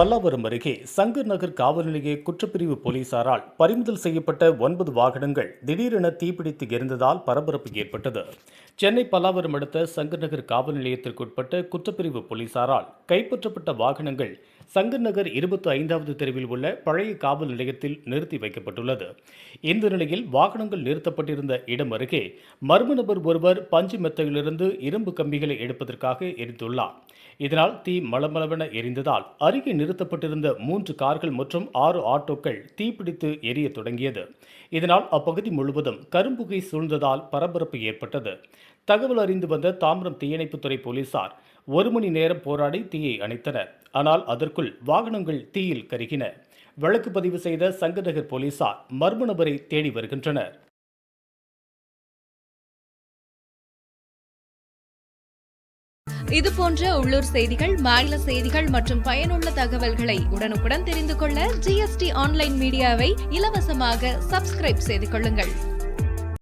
பல்லாவரம் அருகே சங்கர் நகர் காவல் நிலைய குற்றப்பிரிவு போலீசாரால் பறிமுதல் செய்யப்பட்ட ஒன்பது வாகனங்கள் திடீரென தீப்பிடித்து எரிந்ததால் பரபரப்பு ஏற்பட்டது. சென்னை பல்லாவரம் அடுத்த சங்கர் நகர் காவல் நிலையத்திற்குட்பட்ட குற்றப்பிரிவு போலீசாரால் கைப்பற்றப்பட்ட வாகனங்கள் சங்கர் நகர் இருபத்தி ஐந்தாவது தெருவில் உள்ள பழைய காவல் நிலையத்தில் நிறுத்தி வைக்கப்பட்டுள்ளது. இந்த நிலையில் வாகனங்கள் நிறுத்தப்பட்டிருந்த இடம் அருகே மர்ம நபர் ஒருவர் பஞ்சு மெத்தையிலிருந்து இரும்பு கம்பிகளை எடுப்பதற்காக எரிந்துள்ளார். இதனால் தீ மளமளவென எரிந்ததால் அருகே நிறுத்தப்பட்டிருந்த மூன்று கார்கள் மற்றும் ஆறு ஆட்டோக்கள் தீப்பிடித்து எரிய தொடங்கியது. இதனால் அப்பகுதி முழுவதும் கரும்புகை சூழ்ந்ததால் பரபரப்பு ஏற்பட்டது. தகவல் அறிந்து வந்த தாம்பரம் தீயணைப்புத்துறை போலீசார் ஒரு மணி நேரம் போராடி தீயை அணைத்தனர் ஆனால் அதற்குள் வாகனங்கள் தீயில் கருகின. வழக்கு பதிவு செய்த சங்கநகர் போலீசார் மர்ம நபரை தேடி வருகின்றனர். இது போன்ற உள்ளூர் செய்திகள் மாநில செய்திகள் மற்றும் பயனுள்ள தகவல்களை உடனுக்குடன் தெரிந்து கொள்ள ஜிஎஸ்டி ஆன்லைன் மீடியாவை இலவசமாக சப்ஸ்கிரைப் செய்து கொள்ளுங்கள்.